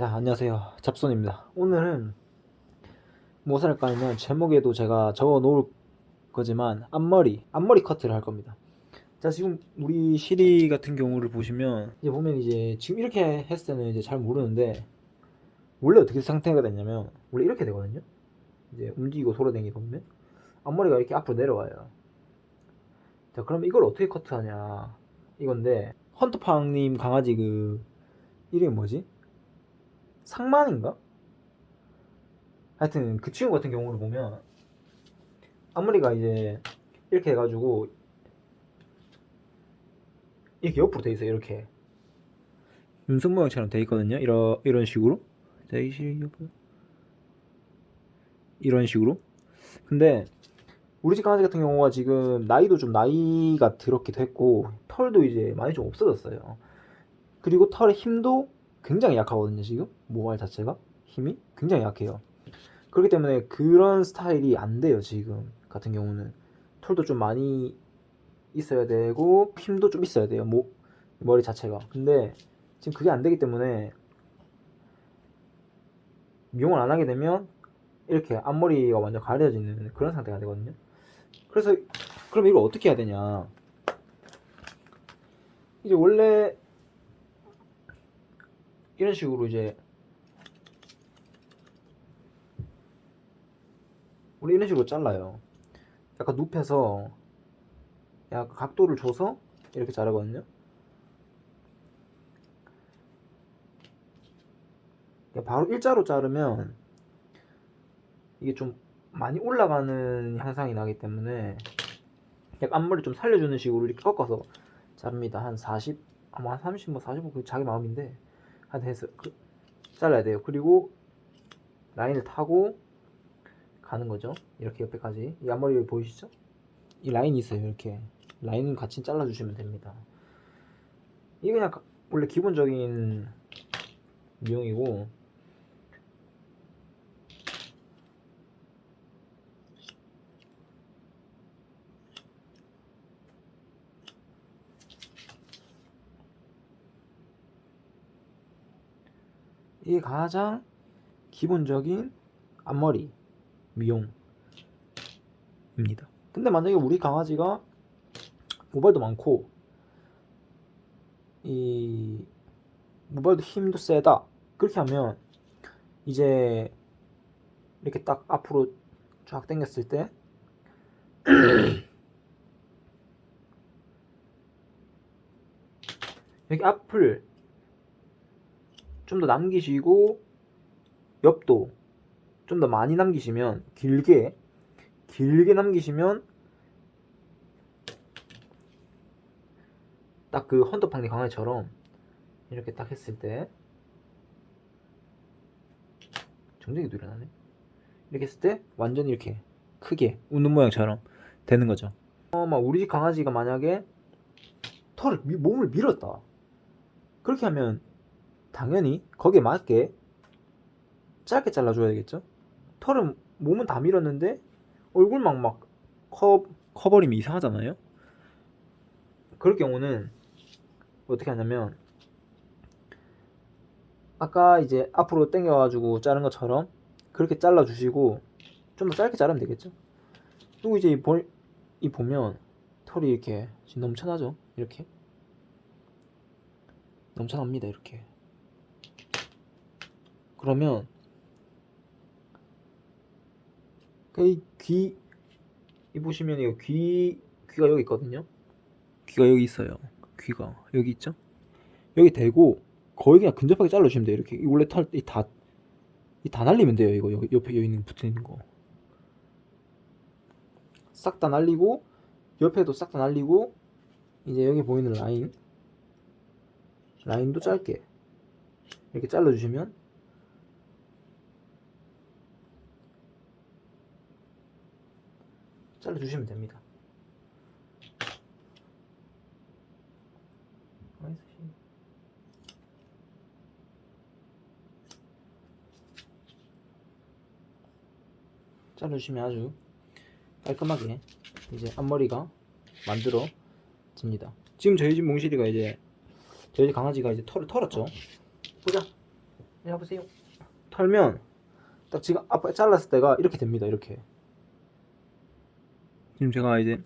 자, 안녕하세요. 잡손입니다. 오늘은 무엇을 할까 하면 제목에도 제가 적어 놓을 거지만 앞머리, 앞머리 커트를 할 겁니다. 자, 지금 우리 시리 같은 경우를 보시면 이제 보면 이제 지금 이렇게 했을 때는 이제 잘 모르는데 원래 어떻게 상태가 됐냐면 원래 이렇게 되거든요. 이제 움직이고 돌아다니다 보면 앞머리가 이렇게 앞으로 내려와요. 자, 그럼 이걸 어떻게 커트하냐 이건데 헌터팡님 강아지 그 이름이 뭐지? 상만인가? 하여튼 그 친구 같은 경우를 보면 앞머리가 이제 이렇게 해가지고 이렇게 옆으로 돼 있어요 이렇게. 윤석 모양처럼 돼 있거든요. 이런 이런 식으로. 이런 식으로. 근데 우리 집 강아지 같은 경우가 지금 나이도 좀 나이가 들었기도 했고 털도 이제 많이 좀 없어졌어요. 그리고 털의 힘도 굉장히 약하거든요 지금? 모발 자체가? 힘이? 굉장히 약해요. 그렇기 때문에 그런 스타일이 안 돼요 지금 같은 경우는. 털도 좀 많이 있어야 되고 힘도 좀 있어야 돼요 모, 머리 자체가. 근데 지금 그게 안 되기 때문에 미용을 안 하게 되면 이렇게 앞머리가 완전 가려지는 그런 상태가 되거든요. 그래서 그럼 이걸 어떻게 해야 되냐? 이제 원래 이런 식으로 이제 우리 이런 식으로 잘라요. 약간 눕혀서 약간 각도를 줘서 이렇게 자르거든요. 그러니까 바로 일자로 자르면 이게 좀 많이 올라가는 향상이 나기 때문에 약간 앞머리 좀 살려주는 식으로 이렇게 꺾어서 자릅니다. 한 40, 아마 한 30, 뭐 45, 그 자기 마음인데 해서 그, 잘라야 돼요. 그리고 라인을 타고 가는 거죠. 이렇게 옆에까지. 이 앞머리 보이시죠? 이 라인이 있어요. 이렇게. 라인은 같이 잘라주시면 됩니다. 이게 그냥 가- 원래 기본적인 미용이고 이게 가장 기본적인 앞머리 미용입니다. 근데 만약에 우리 강아지가 모발도 많고 이 모발도 힘도 세다 그렇게 하면 이제 이렇게 딱 앞으로 쫙 당겼을 때 여기 앞을 좀 더 남기시고 옆도 좀 더 많이 남기시면 길게 길게 남기시면 딱 그 헌터팡리 강아지처럼 이렇게 딱 했을 때 정적이 누려나네. 이렇게 했을 때 완전히 이렇게 크게 웃는 모양처럼 되는 거죠. 어, 막 우리 집 강아지가 만약에 털을 미- 몸을 밀었다. 그렇게 하면 당연히 거기에 맞게 짧게 잘라줘야 되겠죠? 털은 몸은 다 밀었는데 얼굴만 막 커, 커버림이 이상하잖아요? 그럴 경우는 어떻게 하냐면 아까 이제 앞으로 당겨가지고 자른 것처럼 그렇게 잘라주시고 좀 더 짧게 자르면 되겠죠? 또 이제 이 보면 털이 이렇게 지금 넘쳐나죠? 이렇게? 넘쳐납니다 이렇게 그러면 그이 귀, 이 보시면 이거 귀, 귀가 여기 있거든요. 귀가 여기 있어요. 귀가 여기 있죠? 여기 대고 거의 그냥 근접하게 잘라주시면 돼요. 이렇게 이 원래 털, 이 다, 이 다 날리면 돼요. 이거 여기 옆에 여기 있는 붙어 있는 거. 싹 다 날리고 옆에도 싹 다 날리고 이제 여기 보이는 라인 라인도 짧게 이렇게 잘라주시면 잘라주시면 됩니다. 자르시면 아주 깔끔하게 이제 앞머리가 만들어집니다. 지금 저희 집 몽실이가 이제 저희 집 강아지가 이제 털을 털었죠. 보자. 잡으세요. 털면 딱 지금 앞에 잘랐을 때가 이렇게 됩니다. 이렇게. 지금 제가 이제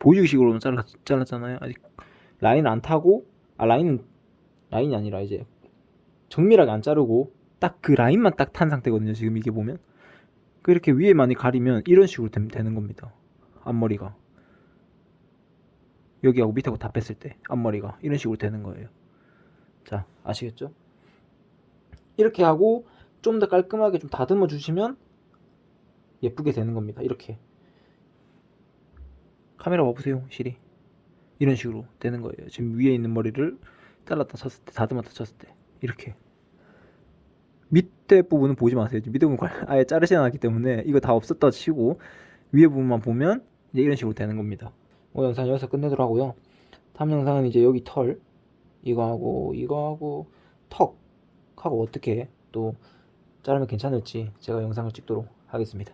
보유식으로 잘랐, 잘랐잖아요. 아직 라인을 안 타고 아 라인은 라인이 아니라 이제 정밀하게 안 자르고 딱 그 라인만 딱 탄 상태거든요. 지금 이게 보면 그 이렇게 위에 많이 가리면 이런 식으로 되, 되는 겁니다. 앞머리가 여기하고 밑하고 다 뺐을 때 앞머리가 이런 식으로 되는 거예요. 자 아시겠죠? 이렇게 하고 좀 더 깔끔하게 좀 다듬어 주시면 예쁘게 되는 겁니다. 이렇게 카메라 와보세요, 시리. 이런 식으로 되는 거예요. 지금 위에 있는 머리를 잘랐다 쳤을 때, 다듬었다 쳤을 때 이렇게 밑에 부분은 보지 마세요. 밑에 부분 관- 아예 자르지 않았기 때문에 이거 다 없었다 치고 위에 부분만 보면 이제 이런 식으로 되는 겁니다. 오늘 영상 여기서 끝내도록 하고요. 다음 영상은 이제 여기 털 이거 하고 이거 하고 턱 하고 어떻게 또 자르면 괜찮을지 제가 영상을 찍도록 하겠습니다.